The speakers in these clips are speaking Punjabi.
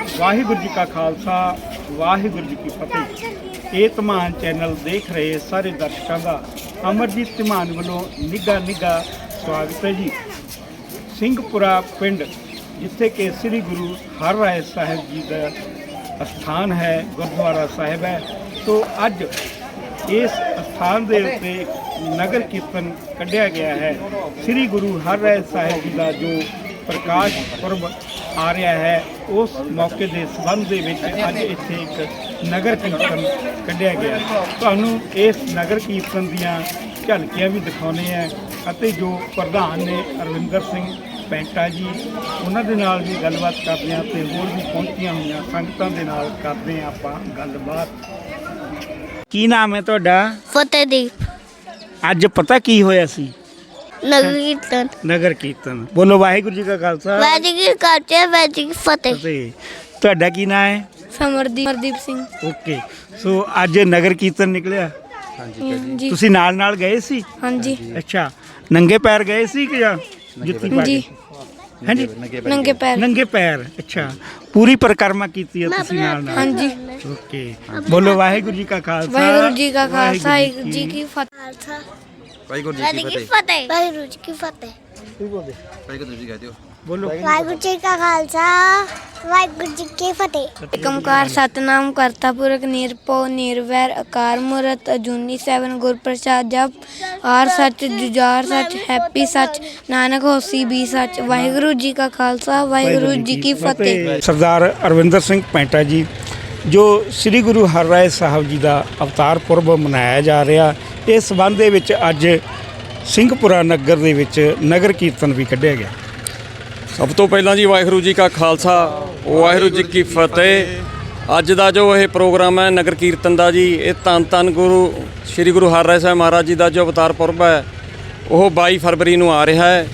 ਵਾਹਿਗੁਰੂ ਜੀ ਕਾ ਖਾਲਸਾ, ਵਾਹਿਗੁਰੂ ਜੀ ਕੀ ਫਤਿਹ। ਇਹ ਧਮਾਨ ਚੈਨਲ ਦੇਖ ਰਹੇ ਸਾਰੇ ਦਰਸ਼ਕਾਂ ਦਾ ਅਮਰਜੀਤ ਧਮਾਨ ਵੱਲੋਂ ਨਿੱਘਾ ਨਿੱਘਾ ਸਵਾਗਤ ਹੈ ਜੀ। ਸਿੰਘਪੁਰਾ ਪਿੰਡ, ਜਿੱਥੇ ਕਿ ਸ੍ਰੀ ਗੁਰੂ ਹਰ ਰਾਏ ਸਾਹਿਬ ਜੀ ਦਾ ਸਥਾਨ ਹੈ, ਗੁਰਦੁਆਰਾ ਸਾਹਿਬ ਹੈ। ਸੋ ਅੱਜ ਇਸ ਸਥਾਨ ਦੇ ਉੱਤੇ ਨਗਰ ਕੀਰਤਨ ਕੱਢਿਆ ਗਿਆ ਹੈ। ਸ੍ਰੀ ਗੁਰੂ ਹਰ ਰਾਏ ਸਾਹਿਬ ਜੀ ਦਾ ਜੋ ਪ੍ਰਕਾਸ਼ ਪੁਰਬ ਆ ਰਿਹਾ ਹੈ। ਉਸ ਮੌਕੇ ਦੇ ਸੰਬੰਧ ਦੇ ਵਿੱਚ ਅੱਜ ਇੱਥੇ ਇੱਕ ਨਗਰ ਕੀਰਤਨ ਕੱਢਿਆ ਗਿਆ। ਤੁਹਾਨੂੰ ਇਸ ਨਗਰ ਕੀਰਤਨ ਦੀਆਂ ਝਲਕੀਆਂ ਵੀ ਦਿਖਾਉਣੇ ਆ ਅਤੇ ਜੋ ਪ੍ਰਧਾਨ ਨੇ ਅਰਵਿੰਦਰ ਸਿੰਘ ਪੈਂਟਾ ਜੀ ਉਹਨਾਂ ਦੇ ਨਾਲ ਵੀ ਗੱਲਬਾਤ ਕਰਦੇ ਹਾਂ ਤੇ ਹੋਰ ਵੀ ਪਹੁੰਚੀਆਂ ਹੋਈਆਂ ਸੰਗਤਾਂ ਦੇ ਨਾਲ ਕਰਦੇ ਹਾਂ ਆਪਾਂ ਗੱਲਬਾਤ। ਕੀ ਨਾਮ ਹੈ ਤੁਹਾਡਾ? ਫਤਿਹਦੀਪ ਅੱਜ ਪਤਾ ਕੀ ਹੋਇਆ ਸੀ? ਨਗਰ ਕੀਰਤਨ। ਨਗਰ ਕੀਰਤਨ। ਬੋਲੋ ਵਾਹਿਗੁਰੂ ਜੀ ਕਾ ਖਾਲਸਾ। ਵੈਦਿਕ ਕਰਦੇ ਵੈਦਿਕ ਫਤਿਹ। ਤੇ ਤੁਹਾਡਾ ਕੀ ਨਾਮ ਹੈ? ਸਮਰਦੀਪ ਸਮਰਦੀਪ ਸਿੰਘ। ਓਕੇ। ਸੋ ਅੱਜ ਨਗਰ ਕੀਰਤਨ ਨਿਕਲਿਆ? ਜੀ। ਤੁਸੀਂ ਨਾਲ ਨਾਲ ਗਏ ਸੀ? ਹਾਂਜੀ। ਅੱਛਾ। ਨੰਗੇ ਪੈਰ ਗਏ ਸੀ ਕਿ ਜਾਂ ਜੁੱਤੀ ਪਾ ਜੀ। ਕੇ ਹਾਂਜੀ। ਨੰਗੇ ਪੈਰ ਨੰਗੇ ਪੈਰ। ਅੱਛਾ। ਪੂਰੀ ਪਰਿਕਰਮਾ ਕੀਤੀ ਹੈ ਤੁਸੀਂ ਨਾਲ ਨਾਲ। ਹਾਂਜੀ। ਓਕੇ। ਬੋਲੋ ਵਾਹਿਗੁਰੂ ਜੀ ਕਾ ਖਾਲਸਾ। ਵਾਹਿਗੁਰੂ ਜੀ ਕਾ ਖਾਲਸਾ ਵਾਹਿਗੁਰੂ ਜੀ ਕੀ ਫਤਿਹ। ਵਾਹਿਗੁਰੂ ਜੀ ਕੀ ਫਤਿਹ। ਫਤਿਹ। ਵਾਹਿਗੁਰੂ ਜੀ ਕੀ ਫਤਿਹ। ਵਾਹਿਗੁਰੂ ਜੀ ਕਹਦੇ ਹੋ ਬੋਲੋ। ਵਾਹਿਗੁਰੂ ਜੀ ਕਾ ਖਾਲਸਾ ਵਾਹਿਗੁਰੂ ਜੀ ਕੀ ਫਤਿਹ। ਏਕਮਕਾਰ ਸਤਨਾਮ ਕਰਤਾ ਪੁਰਖ ਨਿਰਭਉ ਨਿਰਵੈਰ ਅਕਾਰ ਮੂਰਤ ਅਜੂਨੀ ਸੈਵਨ ਗੁਰ ਪ੍ਰਸਾਦ ਜਪ ਆਰ ਸੱਚ ਜੁਜਾਰ ਸੱਚ ਹੈਪੀ ਸੱਚ ਨਾਨਕ ਹੋਸੀ ਵੀ ਸੱਚ। ਵਾਹਿਗੁਰੂ ਜੀ ਕਾ ਖਾਲਸਾ ਵਾਹਿਗੁਰੂ ਜੀ ਕੀ ਫਤਿਹ। ਸਰਦਾਰ ਅਰਵਿੰਦਰ ਸਿੰਘ ਪੈਂਟਾ ਜੀ ਜੋ ਸ੍ਰੀ ਗੁਰੂ ਹਰਰਾਏ ਸਾਹਿਬ ਜੀ ਦਾ ਅਵਤਾਰ ਪੁਰਬ ਮਨਾਇਆ ਜਾ ਰਿਹਾ, ਇਸ ਸਬੰਧ ਦੇ ਵਿੱਚ ਅੱਜ ਸਿੰਘਪੁਰਾ ਨਗਰ ਦੇ ਵਿੱਚ ਨਗਰ ਕੀਰਤਨ ਵੀ ਕੱਢਿਆ ਗਿਆ। ਸਭ ਤੋਂ ਪਹਿਲਾਂ ਜੀ ਵਾਹਿਗੁਰੂ ਜੀ ਕਾ ਖਾਲਸਾ, ਵਾਹਿਗੁਰੂ ਜੀ ਕੀ ਫਤਿਹ। ਅੱਜ ਦਾ ਜੋ ਇਹ ਪ੍ਰੋਗਰਾਮ ਹੈ, ਨਗਰ ਕੀਰਤਨ ਦਾ ਜੀ, ਇਹ ਧੰਨ ਧੰਨ ਗੁਰੂ ਸ੍ਰੀ ਗੁਰੂ ਹਰਿਰਾਏ ਸਾਹਿਬ ਮਹਾਰਾਜ ਜੀ ਦਾ ਜੋ ਅਵਤਾਰ ਪੁਰਬ ਹੈ, ਉਹ 22 ਫਰਵਰੀ ਨੂੰ ਆ ਰਿਹਾ ਹੈ।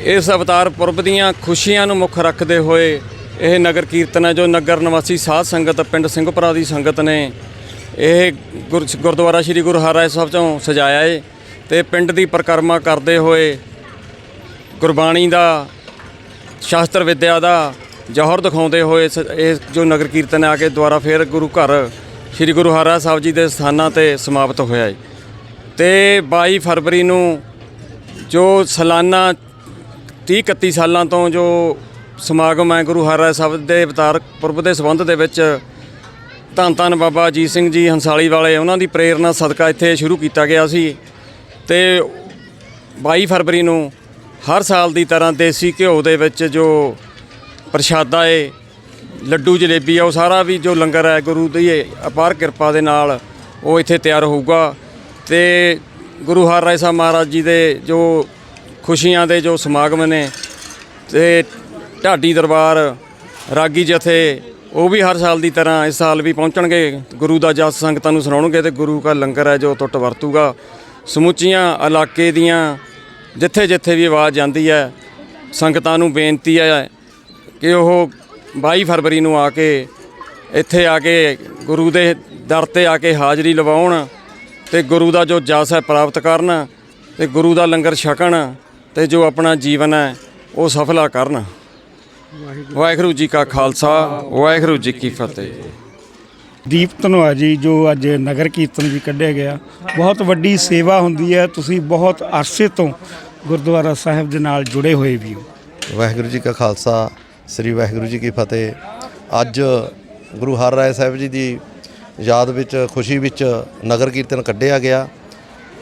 ਇਸ ਅਵਤਾਰ ਪੁਰਬ ਦੀਆਂ ਖੁਸ਼ੀਆਂ ਨੂੰ ਮੁੱਖ ਰੱਖਦੇ ਹੋਏ ਇਹ ਨਗਰ ਕੀਰਤਨ ਹੈ ਜੋ ਨਗਰ ਨਿਵਾਸੀ ਸਾਧ ਸੰਗਤ, ਪਿੰਡ ਸਿੰਘਪੁਰਾ ਦੀ ਸੰਗਤ ਨੇ ਇਹ ਗੁਰ- ਗੁਰਦੁਆਰਾ ਸ੍ਰੀ ਗੁਰੂ ਹਰਿਰਾਏ ਸਾਹਿਬ ਚੋਂ ਸਜਾਇਆ ਏ ਤੇ ਪਿੰਡ ਦੀ ਪਰਿਕਰਮਾ ਕਰਦੇ ਹੋਏ ਗੁਰਬਾਣੀ ਦਾ, ਸ਼ਾਸਤਰ ਵਿਦਿਆ ਦਾ ਜੌਹਰ ਦਿਖਾਉਂਦੇ ਹੋਏ ਸ- ਇਹ ਜੋ ਨਗਰ ਕੀਰਤਨ ਆ ਕੇ ਦੁਆਰਾ ਫੇਰ ਗੁਰੂ ਘਰ ਸ੍ਰੀ ਗੁਰੂ ਹਰਿਰਾਏ ਸਾਹਿਬ ਜੀ ਦੇ ਸਥਾਨਾਂ ਤੇ ਸਮਾਪਤ ਹੋਇਆ ਹੈ ਤੇ 22 ਫਰਵਰੀ ਨੂੰ ਜੋ ਸਾਲਾਨਾ 30 31 ਸਾਲਾਂ ਤੋਂ ਜੋ ਸਮਾਗਮ ਹੈ ਗੁਰੂ ਹਰਿਰਾਏ ਸਾਹਿਬ ਦੇ ਅਵਤਾਰ ਪੁਰਬ ਦੇ ਸੰਬੰਧ ਦੇ ਵਿੱਚ। ਧੰਨ ਧੰਨ ਬਾਬਾ ਅਜੀਤ ਸਿੰਘ ਜੀ ਹੰਸਾਲੀ ਵਾਲੇ, ਉਹਨਾਂ ਦੀ ਪ੍ਰੇਰਣਾ ਸਦਕਾ ਇੱਥੇ ਸ਼ੁਰੂ ਕੀਤਾ ਗਿਆ ਸੀ। ਤੇ 22 ਫਰਵਰੀ ਨੂੰ ਹਰ ਸਾਲ ਦੀ ਤਰ੍ਹਾਂ ਦੇਸੀ ਘਿਓ ਦੇ ਵਿੱਚ ਜੋ ਪ੍ਰਸ਼ਾਦਾ ਏ, ਲੱਡੂ ਜਲੇਬੀ ਆ, ਉਹ ਸਾਰਾ ਵੀ ਜੋ ਲੰਗਰ ਹੈ ਗੁਰੂ ਦੀ ਅਪਾਰ ਕਿਰਪਾ ਦੇ ਨਾਲ ਉਹ ਇੱਥੇ ਤਿਆਰ ਹੋਊਗਾ। ਤੇ ਗੁਰੂ ਹਰ ਰਾਏ ਸਾਹਿਬ ਮਹਾਰਾਜ ਜੀ ਦੇ ਜੋ ਖੁਸ਼ੀਆਂ ਦੇ ਜੋ ਸਮਾਗਮ ਨੇ, ਤੇ ਢਾਡੀ ਦਰਬਾਰ, ਰਾਗੀ ਜਥੇ, ਉਹ ਵੀ ਹਰ ਸਾਲ ਦੀ ਤਰ੍ਹਾਂ ਇਸ ਸਾਲ ਵੀ ਪਹੁੰਚਣਗੇ। ਗੁਰੂ ਦਾ ਜਸ ਸੰਗਤਾਂ ਨੂੰ ਸੁਣਾਉਣਗੇ ਤੇ ਗੁਰੂ ਦਾ ਲੰਗਰ ਹੈ ਜੋ ਟੁੱਟ ਵਰਤੂਗਾ। ਸਮੁੱਚੀਆਂ ਇਲਾਕੇ ਦੀਆਂ ਜਿੱਥੇ ਜਿੱਥੇ ਵੀ ਆਵਾਜ਼ ਜਾਂਦੀ ਹੈ, ਸੰਗਤਾਂ ਨੂੰ ਬੇਨਤੀ ਹੈ ਕਿ ਉਹ 22 ਫਰਵਰੀ ਨੂੰ ਆ ਕੇ, ਇੱਥੇ ਆ ਕੇ ਗੁਰੂ ਦੇ ਦਰ ਤੇ ਆ ਕੇ ਹਾਜ਼ਰੀ ਲਵਾਉਣ ਤੇ ਗੁਰੂ ਦਾ ਜੋ ਜਸ ਹੈ ਪ੍ਰਾਪਤ ਕਰਨ ਤੇ ਗੁਰੂ ਦਾ ਲੰਗਰ ਛਕਣ ਤੇ ਜੋ ਆਪਣਾ ਜੀਵਨ ਹੈ, ਉਹ ਸਫਲਾ ਕਰਨ। ਵਾਹਿਗੁਰੂ। ਜੀ ਕਾ ਖਾਲਸਾ ਵਾਹਿਗੁਰੂ ਜੀ ਕੀ ਫਤਿਹ। ਦੀਪ ਧਨੋਆ ਜੀ ਜੋ ਅੱਜ ਨਗਰ ਕੀਰਤਨ ਵੀ ਕੱਢਿਆ ਗਿਆ ਬਹੁਤ ਵੱਡੀ ਸੇਵਾ ਹੁੰਦੀ ਹੈ ਤੁਸੀਂ ਬਹੁਤ ਅਰਸੇ ਤੋਂ ਗੁਰਦੁਆਰਾ ਸਾਹਿਬ ਦੇ ਨਾਲ ਜੁੜੇ ਹੋਏ ਵੀ ਹੋ। ਵਾਹਿਗੁਰੂ ਜੀ ਕਾ ਖਾਲਸਾ ਸ੍ਰੀ ਵਾਹਿਗੁਰੂ ਜੀ ਕੀ ਫਤਿਹ। ਅੱਜ ਗੁਰੂ ਹਰਿਰਾਏ ਸਾਹਿਬ ਜੀ ਦੀ ਯਾਦ ਵਿੱਚ ਖੁਸ਼ੀ ਵਿੱਚ ਨਗਰ ਕੀਰਤਨ ਕੱਢਿਆ ਗਿਆ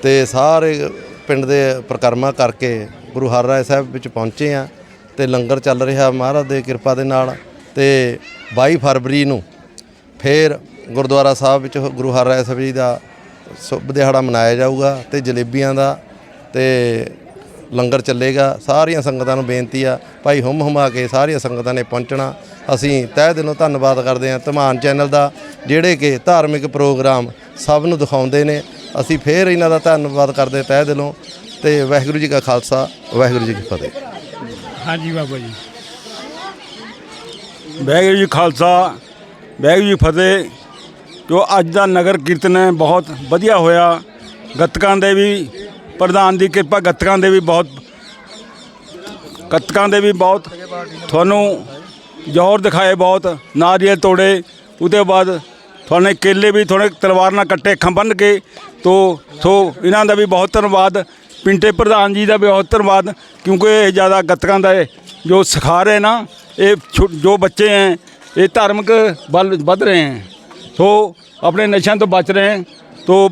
ਤੇ ਸਾਰੇ ਪਿੰਡ ਦੇ ਪ੍ਰਕਰਮਾ ਕਰਕੇ ਗੁਰੂ ਹਰਿਰਾਏ ਸਾਹਿਬ ਵਿੱਚ ਪਹੁੰਚੇ ਆ ਤੇ ਲੰਗਰ ਚੱਲ ਰਿਹਾ ਮਹਾਰਾਜ ਦੇ ਕਿਰਪਾ ਦੇ ਨਾਲ ਤੇ 22 ਫਰਵਰੀ ਨੂੰ ਫੇਰ ਗੁਰਦੁਆਰਾ ਸਾਹਿਬ ਵਿੱਚ ਗੁਰੂ ਹਰਿਰਾਏ ਸਾਹਿਬ ਜੀ ਦਾ ਸ਼ੁਭ ਦਿਹਾੜਾ ਮਨਾਇਆ ਜਾਊਗਾ ਤੇ ਜਲੇਬੀਆਂ ਦਾ ਤੇ ਲੰਗਰ ਚੱਲੇਗਾ। ਸਾਰੀਆਂ ਸੰਗਤਾਂ ਨੂੰ ਬੇਨਤੀ ਆ, ਭਾਈ ਹੁਮ ਹੁਮਾ ਕੇ ਸਾਰੀਆਂ ਸੰਗਤਾਂ ਨੇ ਪਹੁੰਚਣਾ। ਅਸੀਂ ਤਹਿ ਦਿਲੋਂ ਧੰਨਵਾਦ ਕਰਦੇ ਹਾਂ ਧਮਾਨ ਚੈਨਲ ਦਾ, ਜਿਹੜੇ ਕਿ ਧਾਰਮਿਕ ਪ੍ਰੋਗਰਾਮ ਸਭ ਨੂੰ ਦਿਖਾਉਂਦੇ ਨੇ। ਅਸੀਂ ਫੇਰ ਇਹਨਾਂ ਦਾ ਧੰਨਵਾਦ ਕਰਦੇ ਤਹਿ ਦਿਲੋਂ ਤੇ ਵਾਹਿਗੁਰੂ ਜੀ ਕਾ ਖਾਲਸਾ, ਵਾਹਿਗੁਰੂ ਜੀ ਕੀ ਫਤਿਹ। ਹਾਂਜੀ ਬਾਬਾ ਜੀ। ਵਾਹਿਗੁਰੂ ਜੀ ਖਾਲਸਾ, ਵਾਹਿਗੁਰੂ ਜੀ ਫਤਿਹ। ਜੋ ਅੱਜ ਦਾ ਨਗਰ ਕੀਰਤਨ ਹੈ, ਬਹੁਤ ਵਧੀਆ ਹੋਇਆ। ਗੱਤਕਾਂ ਦੇ ਵੀ ਪ੍ਰਧਾਨ ਦੀ ਕਿਰਪਾ, ਗੱਤਕਾਂ ਦੇ ਵੀ ਬਹੁਤ, ਗੱਤਕਾਂ ਦੇ ਵੀ ਬਹੁਤ। ਤੁਹਾਨੂੰ ਜੋਹਰ ਦਿਖਾਏ ਬਹੁਤ, ਨਾਰੀਅਲ ਤੋੜੇ। ਉਹਦੇ ਬਾਅਦ ਤੁਹਾਨੂੰ ਕੇਲੇ ਵੀ ਥੋੜੇ ਤਲਵਾਰ ਨਾਲ ਕੱਟੇ ਅੱਖਾਂ ਬੰਨ੍ਹ ਕੇ। ਤੋ, ਸੋ, ਇਹਨਾਂ ਦਾ ਵੀ ਬਹੁਤ ਧੰਨਵਾਦ। ਪਿੰਟੇ ਪ੍ਰਧਾਨ ਜੀ ਦਾ ਬਹੁਤ ਧੰਨਵਾਦ ਕਿਉਂਕਿ ਇਹ ਜ਼ਿਆਦਾ ਗੱਤਕਾਂ ਦਾ ਜੋ ਸਿਖਾ ਰਹੇ ਨਾ, ਇਹ ਛੋ- ਜੋ ਬੱਚੇ ਹੈ ਇਹ ਧਾਰਮਿਕ ਵੱਲ ਵੱਧ ਰਹੇ ਹੈ ਸੋ ਆਪਣੇ ਨਸ਼ਿਆਂ ਤੋਂ ਬਚ ਰਹੇ ਹੈ ਤੋ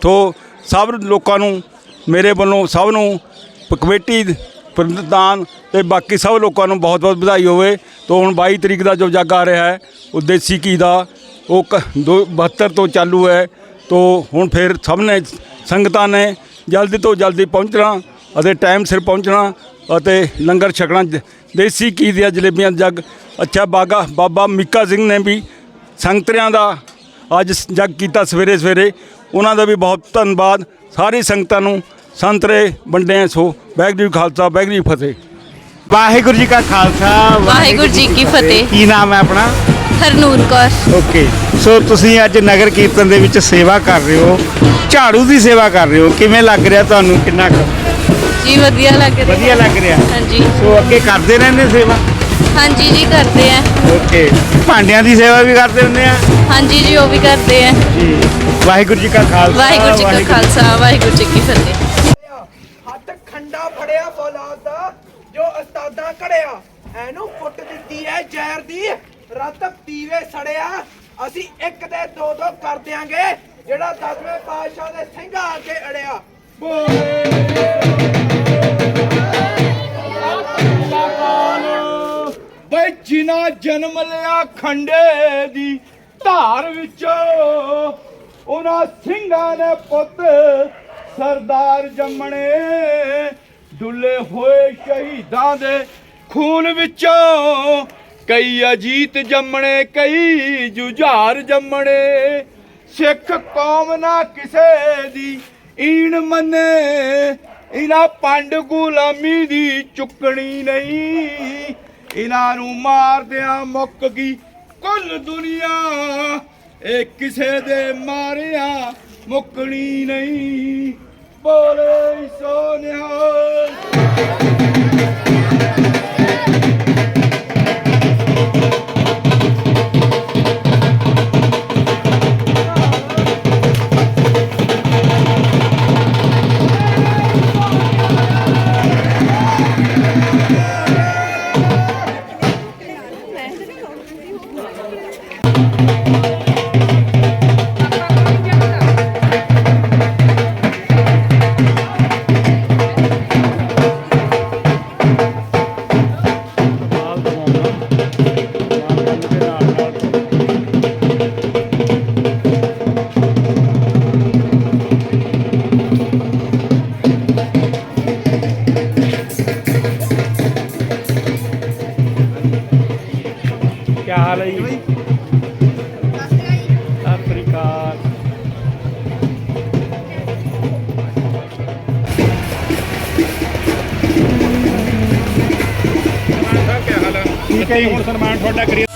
ਤੋ ਸਭ ਲੋਕਾਂ ਨੂੰ, ਮੇਰੇ ਵੱਲੋਂ ਸਭ ਨੂੰ ਕਮੇਟੀ, ਪ੍ਰਧਾਨ ਤੇ ਬਾਕੀ ਸਭ ਲੋਕਾਂ ਨੂੰ ਬਹੁਤ ਬਹੁਤ ਵਧਾਈ ਹੋਵੇ। ਤੋ ਹੁਣ 22 ਤਰੀਕ ਦਾ ਜੋ ਜੱਗ ਆ ਰਿਹਾ ਹੈ, ਉਹ ਦੇਸੀ ਘੀ ਦਾ, ਉਹ ਕ- ਦੋ 72 ਤੋਂ ਚਾਲੂ ਹੈ। ਤੋ ਹੁਣ ਫਿਰ ਸਭ ਨੇ, ਸੰਗਤਾਂ ਨੇ ਜਲਦੀ ਤੋਂ ਜਲਦੀ ਪਹੁੰਚਣਾ ਅਤੇ ਟਾਈਮ ਸਿਰ ਪਹੁੰਚਣਾ ਅਤੇ ਲੰਗਰ ਛਕਣਾ। ਜ- ਦੇਸੀ ਘੀ ਦੀਆਂ ਜਲੇਬੀਆਂ ਜੱਗ। ਅੱਛਾ ਬਾਗਾ ਬਾਬਾ ਮਿੱਕਾ ਸਿੰਘ ਨੇ ਵੀ ਸੰਗਤਰਿਆਂ ਦਾ ਅੱਜ ਜੱਗ ਕੀਤਾ ਸਵੇਰੇ ਸਵੇਰੇ। ਉਹਨਾਂ ਦਾ ਵੀ ਬਹੁਤ ਧੰਨਵਾਦ। ਸਾਰੀ ਸੰਗਤਾਂ ਨੂੰ ਸੰਤਰੇ ਵੰਡੇ ਸੋ ਵਾਹਿਗੁਰੂ ਜੀ ਕਾ ਖਾਲਸਾ ਵਾਹਿਗੁਰੂ ਜੀ ਕੀ ਫਤਿਹ। ਵਾਹਿਗੁਰੂ ਜੀ ਕਾ ਖਾਲਸਾ ਵਾਹਿਗੁਰੂ ਜੀ ਕੀ ਫਤਿਹ। ਕੀ ਨਾਮ ਹੈ ਆਪਣਾ? ਹਰਨੂਰ ਕੌਰ। ਓਕੇ। ਸੋ ਤੁਸੀਂ ਅੱਜ ਨਗਰ ਕੀਰਤਨ ਦੇ ਵਿੱਚ ਸੇਵਾ ਕਰ ਰਹੇ ਹੋ। ਝਾੜੂ ਦੀ ਸੇਵਾ ਕਰ ਰਹੇ ਹੋ। ਕਿਵੇਂ ਲੱਗ ਰਿਹਾ ਤੁਹਾਨੂੰ? ਕਿੰਨਾ ਕੁ ਜੀ ਵਧੀਆ ਲੱਗ ਰਿਹਾ। ਵਧੀਆ ਲੱਗ ਰਿਹਾ। ਹਾਂਜੀ। ਸੋ ਅੱਗੇ ਕਰਦੇ ਰਹਿੰਦੇ ਸੇਵਾ? ਹਾਂਜੀ ਜੀ ਕਰਦੇ ਆ। ਓਕੇ। ਭਾਂਡਿਆਂ ਦੀ ਸੇਵਾ ਵੀ ਕਰਦੇ ਹੁੰਦੇ ਆ? ਹਾਂਜੀ ਜੀ ਉਹ ਵੀ ਕਰਦੇ ਆ। ਜੀ। ਵਾਹਿਗੁਰੂ ਜੀ ਕਾ ਖਾਲਸਾ ਵਾਹਿਗੁਰੂ ਜੀ ਕਾ ਖਾਲਸਾ ਵਾਹਿਗੁਰੂ ਜੀ ਕੀ ਫਤਿਹ। ਹੱਥ ਖੰਡਾ ਫੜਿਆ ਫੌਲਾਦ ਦਾ ਜੋ ਉਸਤਾਦਾਂ ਕੜਿਆ ਐਨੂੰ ਕੁੱਟ ਦਿੱਤੀ ਐ ਜ਼ਹਿਰ ਦੀ ਰਤ ਪੀਵੇ ਸੜਿਆ। ਅਸੀਂ ਇੱਕ ਤੇ ਦੋ ਦੋ ਕਰ ਦਿਆਂਗੇ, ਜਿਹੜਾ ਦਸਵੇਂ ਪਾਤਸ਼ਾਹ ਦੇ ਸਿੰਘਾਂ ਅੱਗੇ ਅੜਿਆ। ਬਈ ਜਿਨਾ ਜਨਮ ਲਿਆ ਖੰਡੇ ਦੀ ਧਾਰ ਵਿੱਚੋਂ, ਉਹਨਾਂ ਸਿੰਘਾਂ ਨੇ ਪੁੱਤ ਸਰਦਾਰ ਜੰਮਣੇ ਡੁੱਲੇ ਹੋਏ ਸ਼ਹੀਦਾਂ ਦੇ ਖੂਨ ਵਿੱਚੋਂ। ਕਈ ਅਜੀਤ ਜੰਮਣੇ, ਕਈ ਜੁਝਾਰ ਜੰਮਣੇ। ਸਿੱਖ ਕੌਮ ਨਾ ਕਿਸੇ ਦੀ ਈਣ ਮੰਨੇ। ਇਹਨਾਂ ਪੰਡ ਗੁਲਾਮੀ ਦੀ ਚੁੱਕਣੀ ਨਹੀਂ। ਇਹਨਾਂ ਨੂੰ ਮਾਰਦਿਆਂ ਮੁੱਕ ਗਈ ਕੁੱਲ ਦੁਨੀਆ। ਇਹ ਕਿਸੇ ਦੇ ਮਾਰਿਆ ਮੁੱਕਣੀ ਨਹੀਂ। ਬੋਲੇ ਸੋਨਿਆ ਠੀਕ ਹੈ ਜੀ। ਹੁਣ ਸਨਮਾਨ ਤੁਹਾਡਾ ਕਰੀਏ।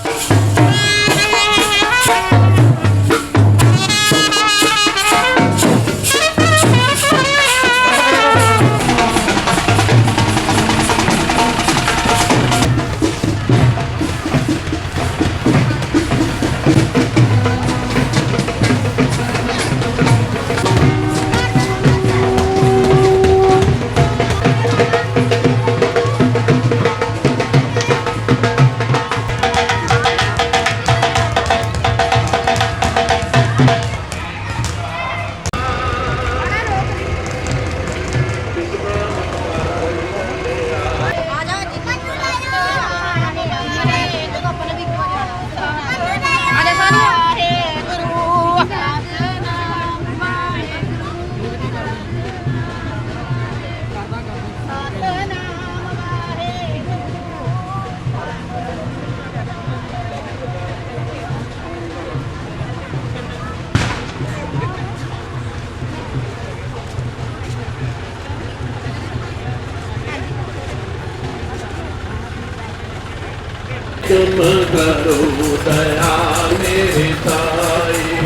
ਹੁਕਮ ਕਰੋ ਦਇਆ ਮੇਰੇ ਸਾਈ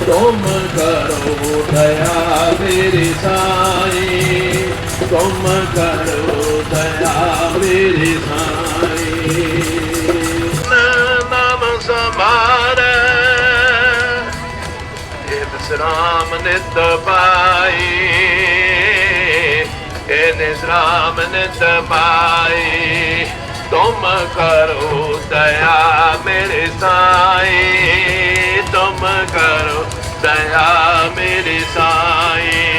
ਹੁਕਮ ਕਰੋ ਦਇਆ ਮੇਰੇ ਸਾਈ ਹੁਕਮ ਕਰੋ ਦਇਆ ਮੇਰੇ ਸਾਈ ਨਾਮ ਸਮਾਰੈ ਇਹ ਬਿਸਰਾਮ ਨਿਤ ਪਾਈ ਇਹ ਨਿਸਰਾਮ ਨਿਤ ਪਾਈ ਤੁਮ ਕਰੋ ਦਇਆ ਮੇਰੇ ਸਾਈ ਤੁਮ ਕਰੋ ਦਇਆ ਮੇਰੇ ਸਾਈ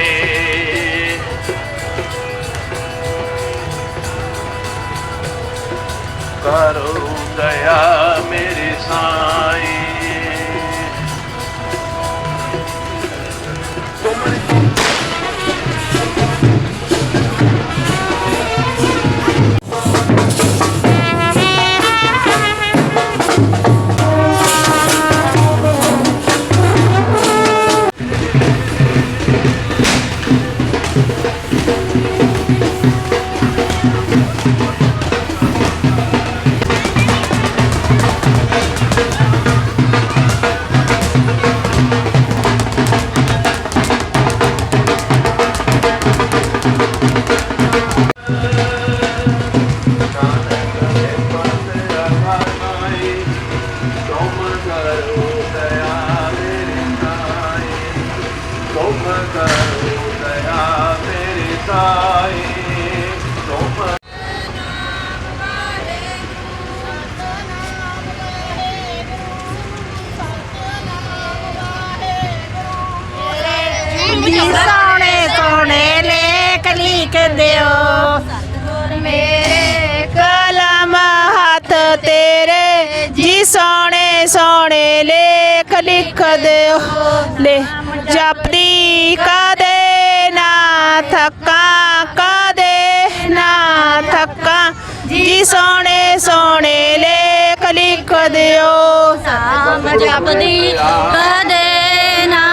ਦਿਓ ਲੈ ਜਪਦੀ ਕਦੇ ਨਾ ਥੱਕਾਂ ਕਦੇ ਨਾ ਥੱਕਾਂ ਜੀ ਸੋਹਣੇ ਸੋਹਣੇ ਲੇਖ ਲਿਖ ਦਿਓ ਸਾਮ ਜਪਦੀ ਕਦੇ ਨਾ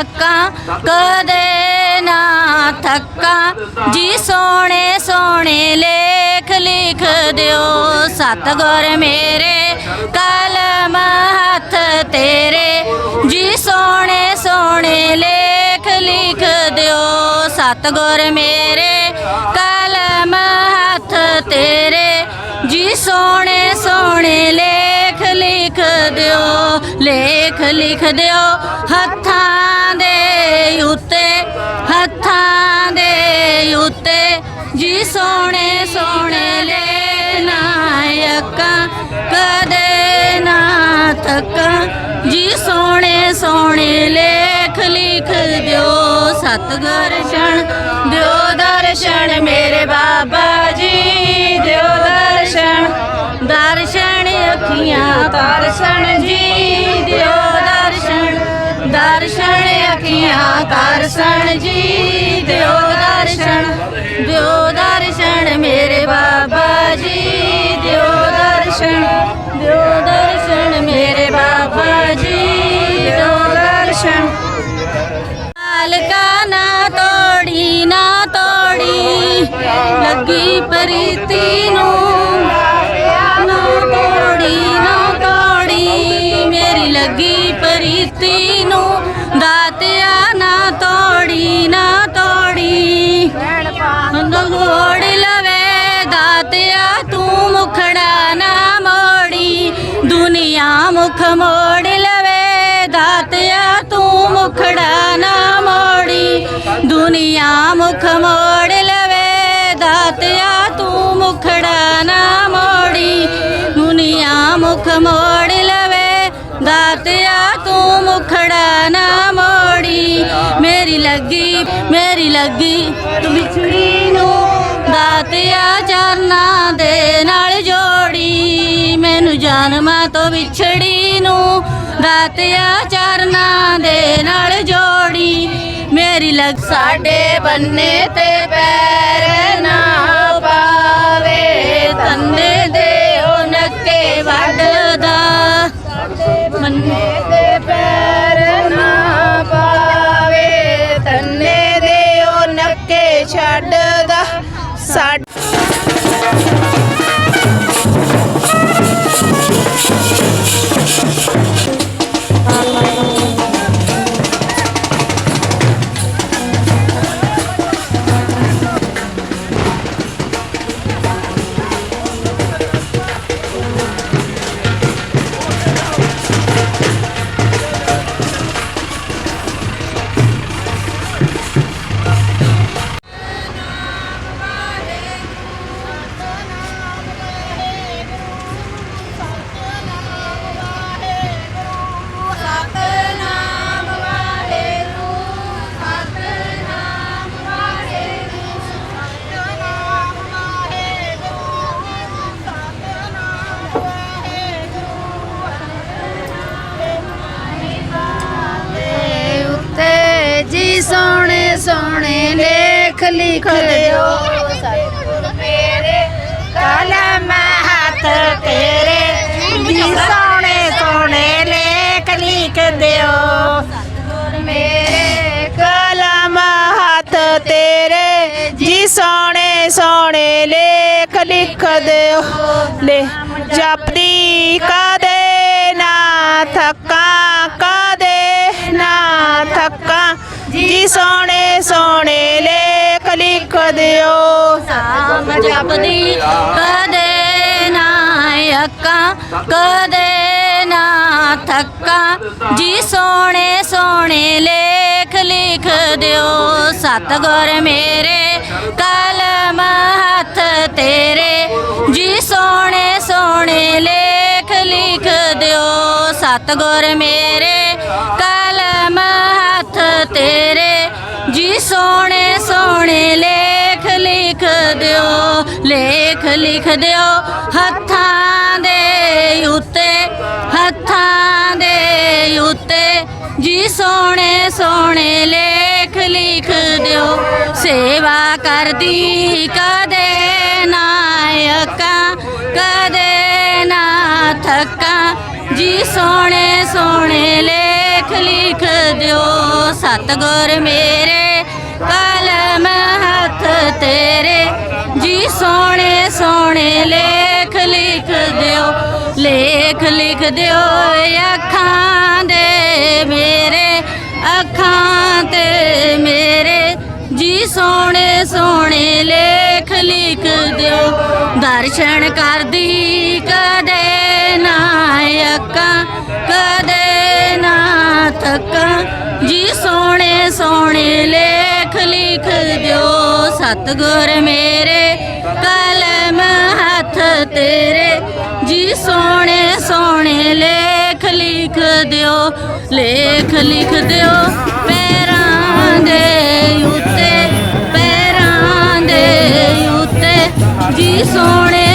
ਅੱਕਾਂ ਕਦੇ ਨਾ ਥੱਕਾਂ ਜੀ ਸੋਹਣੇ ਸੋਹਣੇ ਲੇਖ ਲਿਖ ਦਿਓ ਸਤਗੁਰ ਮੇਰੇ ਕਲਮ ਹੱਥ ਤੇਰੇ ਸਤਗੁਰ ਮੇਰੇ, ਕਲਮ ਹੱਥ ਤੇਰੇ। ਜੀ ਸੋਹਣੇ ਸੋਹਣੇ ਲੇਖ ਲਿਖ ਦਿਓ, ਲੇਖ ਲਿਖ ਦਿਓ ਹੱਥਾਂ ਦੇ ਉੱਤੇ, ਹੱਥਾਂ ਦੇ ਉੱਤੇ। ਜੀ ਸੋਹਣੇ ਸੋਹਣੇ ਲੈ ਨਾਇਕਾਂ ਕਦੇ ਨਾ ਥੱਕਾਂ। ਜੀ ਸੋਹਣੇ ਸੋਹਣੇ ਲੇਖ ਲਿਖ ਦਿਓ, ਸਤਿਗੁਰ ਦਿਓ ਦਰਸ਼ਨ ਮੇਰੇ ਬਾਬਾ ਜੀ, ਦਿਓ ਦਰਸ਼ਨ। ਦਰਸ਼ਨ ਅੱਖੀਆਂ ਦਰਸ਼ਨ ਜੀ, ਦਿਓ ਦਰਸ਼ਨ। ਦਰਸ਼ਨ ਅੱਖੀਆਂ ਦਰਸ਼ਨ ਜੀ, ਦਿਓ ਦਰਸ਼ਨ। ਦਿਓ ਦਰਸ਼ਨ ਮੇਰੇ ਬਾਬਾ ਜੀ, ਦਿਓ ਦਰਸ਼ਨ। ਦਿਓ ਦਰਸ਼ਨ ਮੇਰੇ ਬਾਬਾ ਜੀ। ਲੱਗੀ ਪ੍ਰੀਤੀ ਨੂੰ। ਨਾ ਤੋੜੀ ਨਾ ਤੋੜੀ, ਮੇਰੀ ਲੱਗੀ ਪ੍ਰੀਤੀ ਨੂੰ। ਦਾਤਿਆ ਨਾ ਤੋੜੀ ਨਾ ਤੋੜੀ। ਨਗੋੜ ਲਵੇ, ਦਾਤਿਆ ਤੂੰ ਮੁਖੜਾ ਨਾ ਮੋੜੀ। ਦੁਨੀਆ ਮੁਖ ਮੋੜ ਲਵੇ, ਦਾਤਿਆ ਤੂੰ ਮੁਖੜਾ ਨਾ ਮੋੜੀ। ਦੁਨੀਆ ਮੁਖ ਮੋੜ ਦਾਤਿਆ ਤੂੰ ਮੁਖੜਾ ਨਾ ਮੋੜੀ, ਦੁਨੀਆ ਮੁਖ ਮੋੜ ਲਵੇ। ਦਾਤਿਆ ਤੂੰ ਮੁਖੜਾ ਨਾ ਮੋੜੀ, ਮੇਰੀ ਲੱਗੀ ਮੇਰੀ ਲੱਗੀ। ਤੂੰ ਵਿਛੜੀ ਨੂੰ ਦਾਤਿਆ ਚਰਨਾਂ ਦੇ ਨਾਲ ਜੋੜੀ, ਮੈਨੂੰ ਜਨਮਾਂ ਤੋਂ ਵਿਛੜੀ ਨੂੰ ਦਾਤਿਆ ਚਰਨਾਂ ਦੇ ਨਾਲ ਜੋੜੀ, ਮੇਰੀ ਲੱਗ ਸਾਡੇ ਬੰਨੇ ਤੇ ਪੈਰ ਨਾ ਸੋਹਣੇ ਲੇਖ ਲਿਖ ਦਿਓ। ਸਤਿਗੁਰ ਮੇਰੇ ਕਲਮ ਹੱਥ ਤੇਰੇ। ਜੀ ਸੋਹਣੇ ਸੋਹਣੇ ਲੇਖ ਲਿਖ ਦਿਓ। ਸਤਿਗੁਰ ਮੇਰੇ ਕਲਮ ਹੱਥ ਤੇਰੇ। ਜੀ ਸੋਹਣੇ ਸੋਹਣੇ ਲੇਖ ਲਿਖ ਦਿਓ। ਲੈ, ਜਪਦੀ ਕਦੇ ਨਾ ਥੱਕ ਦਿਓ ਨਾਮ ਜਪਦੀ ਕਦੇ ਨਾ ਅੱਕਾਂ ਕਦੇ ਨਾ ਥੱਕਾਂ ਜੀ ਸੋਹਣੇ ਸੋਹਣੇ ਲੇਖ ਲਿਖ ਦਿਓ ਸਤਗੁਰ ਮੇਰੇ ਕਲਮ ਹੱਥ ਤੇਰੇ ਜੀ ਸੋਹਣੇ ਸੋਹਣੇ ਲੇਖ ਲਿਖ ਦਿਓ ਸਤਗੁਰ ਮੇਰੇ ਕਲਮ ਹੱਥ ਤੇਰੇ ਜੀ ਸੋਹਣੇ ਸੋਹਣੇ ਲੇਖ ਲਿਖ ਦਿਓ ਲੇਖ ਲਿਖ ਦਿਓ ਹੱਥਾਂ ਦੇ ਉੱਤੇ ਹੱਥਾਂ ਦੇ ਉੱਤੇ ਜੀ ਸੋਹਣੇ ਸੋਹਣੇ ਲੇਖ ਲਿਖ ਦਿਓ ਸੇਵਾ ਕਰਦੀ ਕਦੇ ਨਾ ਅੱਕਾਂ ਕਦੇ ਨਾ ਥੱਕਾਂ ਜੀ ਸੋਹਣੇ ਸੋਹਣੇ ਲੇਖ ਲਿਖ ਦਿਓ ਸਤਗੁਰ ਮੇਰੇ ਕਲਮ ਹੱਥ ਤੇਰੇ ਜੀ ਸੋਹਣੇ ਸੋਹਣੇ ਲੇਖ ਲਿਖ ਦਿਓ, ਲੇਖ ਲਿਖ ਦਿਓ ਅੱਖਾਂ ਦੇ ਮੇਰੇ, ਅੱਖਾਂ ਤੇ ਮੇਰੇ। ਜੀ ਸੋਹਣੇ ਸੋਹਣੇ ਲੇਖ ਲਿਖ ਦਿਓ, ਦਰਸ਼ਨ ਕਰਦੀ ਕਰ ਸਤਗੁਰ ਮੇਰੇ, ਕਲਮ ਹੱਥ ਤੇਰੇ। ਜੀ ਸੋਹਣੇ ਸੋਹਣੇ ਲੇਖ ਲਿਖ ਦਿਓ, ਲੇਖ ਲਿਖ ਦਿਓ। ਪੈਰਾਂ ਦੇ ਉੱਤੇ, ਪੈਰਾਂ ਦੇ ਉੱਤੇ। ਜੀ ਸੋਹਣੇ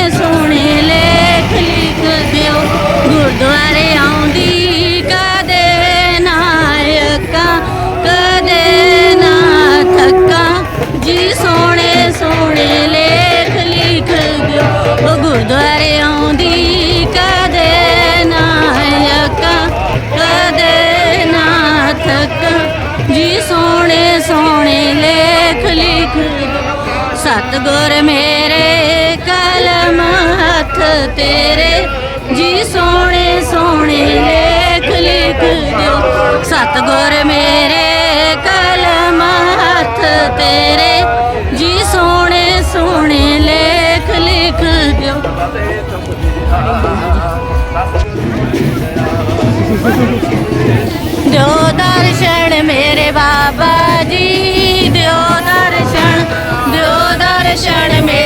ਲੇਖ ਲਿਖ। ਦਿਓ ਸਤਗੁਰ ਮੇਰੇ ਕਲਮ ਹੱਥ ਤੇਰੇ। ਜੀ ਸੋਹਣੇ ਸੋਹਣੇ ਲੇਖ ਲਿਖ ਦਿਓ। ਸਤਗੁਰ ਮੇਰੇ ਕਲਮ ਹੱਥ ਤੇਰੇ। ਜੀ ਸੋਹਣੇ ਸੋਹਣੇ ਲੇਖ ਲਿਖ ਦਿਓ। ਦਿਓ ਦਰਸ਼ਨ ਦਰਸ਼ਨ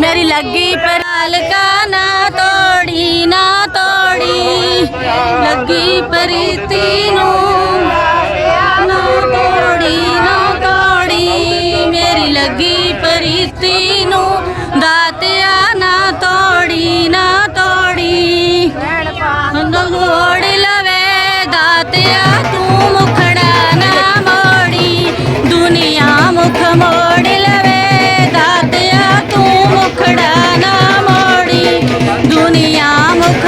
मेरी लगी पर अलका ना तोड़ी ना तोड़ी लगी प्रीति नू ना तोड़ी ना तोड़ी मेरी लगी प्रीति नू दातिया ना तोड़ी ना तोड़ी घोड़ लवे दातिया तू ਮੁਖ ਮੋੜ ਲਵੇ ਦਾਤਿਆ ਤੂੰ ਮੁਖੜਾ ਨਾ ਮੋੜੀ। ਦੁਨੀਆ ਮੁਖ